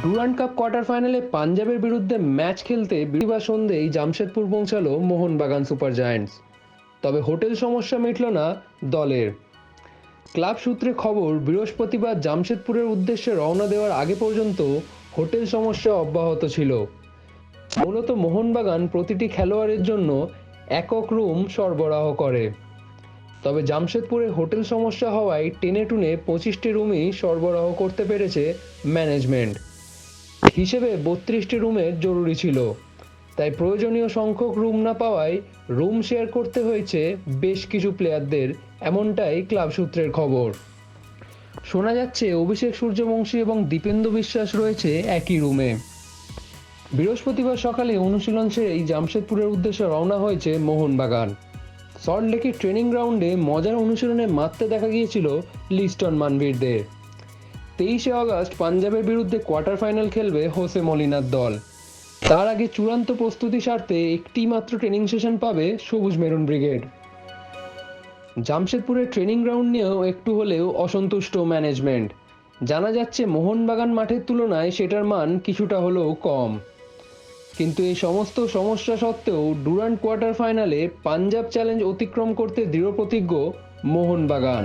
Durand cup quarter ফাইনালে পাঞ্জাবের বিরুদ্ধে ম্যাচ খেলতে বিবার সন্ধ্যেই জামশেদপুর পৌঁছালো মোহনবাগান সুপার জায়ান্টস। তবে হোটেল সমস্যা মিটল না দলের। ক্লাব সূত্রে খবর, বৃহস্পতিবার জামশেদপুরের উদ্দেশ্যে রওনা দেওয়ার আগে পর্যন্ত হোটেল সমস্যা অব্যাহত ছিল। মূলত মোহনবাগান প্রতিটি খেলোয়াড়ের জন্য একক রুম সরবরাহ করে। তবে জামশেদপুরে হোটেল সমস্যা হওয়ায় টেনে টুনে পঁচিশটি রুমই সরবরাহ করতে পেরেছে ম্যানেজমেন্ট। হিসেবে বত্রিশটি রুমের জরুরি ছিল। তাই প্রয়োজনীয় সংখ্যক রুম না পাওয়ায় রুম শেয়ার করতে হয়েছে বেশ কিছু প্লেয়ারদের, এমনটাই ক্লাব সূত্রের খবর। শোনা যাচ্ছে, অভিষেক সূর্যবংশী এবং দীপেন্দু বিশ্বাস রয়েছে একই রুমে। বৃহস্পতিবার সকালে অনুশীলন সেরেই জামশেদপুরের উদ্দেশ্যে রওনা হয়েছে মোহনবাগান। সল্টলেকের ট্রেনিং গ্রাউন্ডে মজার অনুশীলনে মারতে দেখা গিয়েছিল লিস্টন মানভীরদের। তেইশে আগস্ট পাঞ্জাবের বিরুদ্ধে কোয়ার্টার ফাইনাল খেলবে হোসে মলিনার দল। তার আগে চূড়ান্ত প্রস্তুতি সারতে একটি মাত্র ট্রেনিং সেশন পাবে সবুজ মেরুন ব্রিগেড। জামশেদপুরের ট্রেনিং গ্রাউন্ড নিয়েও একটু হলেও অসন্তুষ্ট ম্যানেজমেন্ট। জানা যাচ্ছে, মোহনবাগান মাঠের তুলনায় সেটার মান কিছুটা হলেও কম। কিন্তু এই সমস্ত সমস্যা সত্ত্বেও ডুরান্ড কোয়ার্টার ফাইনালে পাঞ্জাব চ্যালেঞ্জ অতিক্রম করতে দৃঢ় প্রতিজ্ঞ মোহনবাগান।